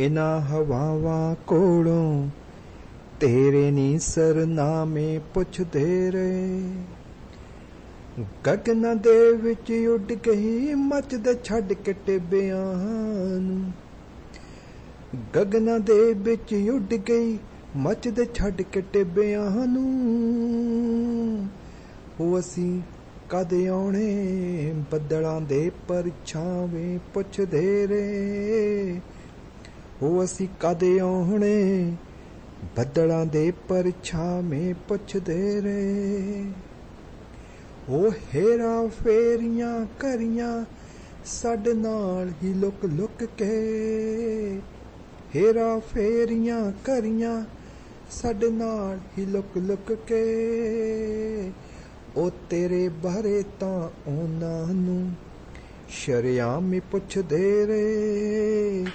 ਇਨਾਂ ਹਵਾਵਾਂ ਕੋਲੋਂ ਤੇਰੇ ਨੀ ਸਰਨਾਮੇ ਪੁੱਛਦੇ ਰਹੇ। ਗਗਨਾਂ ਦੇ ਵਿੱਚ ਉੱਡ ਗਈ ਮੱਚਦੇ ਛੱਡ ਕੇ ਟਿੱਬਿਆਂ ਨੂੰ। ਗਗਨਾਂ ਦੇ ਵਿੱਚ ਉੱਡ ਗਈ ਮੱਚਦੇ ਛੱਡ ਕੇ ਟਿੱਬਿਆਂ ਨੂੰ। ਉਹ ਅਸੀਂ ਕਦ ਆਉਣੇ? ਬੱਦਲਾਂ ਦੇ ਪਰਛਾਵੇਂ ਪੁੱਛਦੇ ਰਹੇ। ਉਹ ਅਸੀਂ ਕਦ ਆਉਣੇ? ਬੱਦਲਾਂ ਦੇ ਪਰਛਾਵੇਂ ਪੁੱਛਦੇ ਰਹੇ। ਉਹ ਹੇਰਾ ਫੇਰੀਆਂ ਕਰੀਆਂ ਸਾਡੇ ਨਾਲ ਹੀ ਲੁਕ ਲੁਕ ਕੇ। ਹੇਰਾ ਫੇਰੀਆਂ ਕਰੀਆਂ ਸਾਡੇ ਨਾਲ ਹੀ ਲੁਕ ਲੁਕ ਕੇ। ਉਹ ਤੇਰੇ ਬਾਰੇ ਤਾਂ ਉਹਨਾਂ ਨੂੰ ਸ਼ਰਿਆਮ ਪੁੱਛਦੇ ਰਹੇ।